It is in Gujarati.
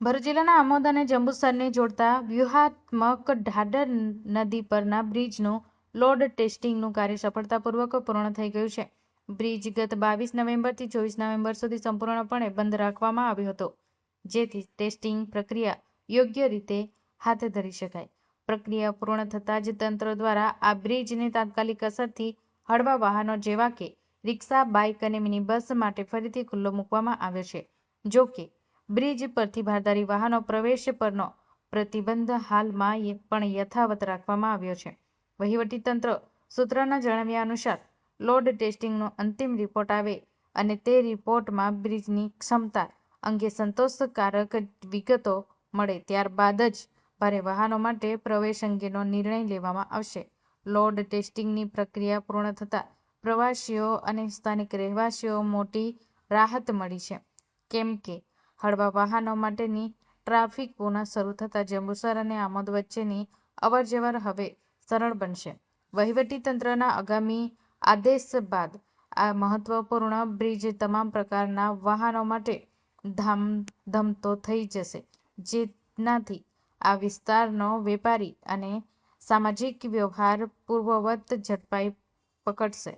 ભરૂચ જિલ્લાના આમોદ અને જંબુસરને જોડતા વ્યૂહાત્મક ઢાડર નદી પરના બ્રિજનું લોડ ટેસ્ટિંગનું કાર્ય સફળતાપૂર્વક પૂર્ણ થઈ ગયું છે. બ્રિજ ગત બાવીસ નવેમ્બરથી ચોવીસ નવેમ્બર સુધી સંપૂર્ણપણે બંધ રાખવામાં આવ્યો હતો. જેથી ટેસ્ટિંગ પ્રક્રિયા યોગ્ય રીતે હાથ ધરી શકાય. પ્રક્રિયા પૂર્ણ થતાં જ તંત્ર દ્વારા આ બ્રિજને તાત્કાલિક અસરથી હળવા વાહનો જેવા કે રિક્ષા, બાઇક અને મિની બસ માટે ફરીથી ખુલ્લો મૂકવામાં આવ્યો છે. જો કે બ્રિજ પરથી ભારદારી વાહનો પ્રવેશ પરનો પ્રતિબંધ હાલમાં પણ યથાવત રાખવામાં આવ્યો છે. વહીવટીતંત્ર સૂત્રોના જણાવ્યા અનુસાર, લોડ ટેસ્ટિંગનો અંતિમ રિપોર્ટ આવે અને તે રિપોર્ટમાં બ્રિજની ક્ષમતા અંગે સંતોષકારક વિગતો મળે ત્યારબાદ જ ભારે વાહનો માટે પ્રવેશ અંગેનો નિર્ણય લેવામાં આવશે. લોડ ટેસ્ટિંગની પ્રક્રિયા પૂર્ણ થતાં પ્રવાસીઓ અને સ્થાનિક રહેવાસીઓ મોટી રાહત મળી છે. કેમ કે હળવા વાહનો માટેની ટ્રાફિક પુનઃ શરૂ થતાં જંબુસર અને આમોદ વચ્ચેની અવરજવર હવે સરળ બનશે. વહીવટીતંત્રના આગામી આદેશ બાદ આ મહત્વપૂર્ણ બ્રિજ તમામ પ્રકારના વાહનો માટે ધામધમતો થઈ જશે, જેનાથી આ વિસ્તારનો વેપારી અને સામાજિક વ્યવહાર પૂર્વવત ઝડપાઈ પકડશે.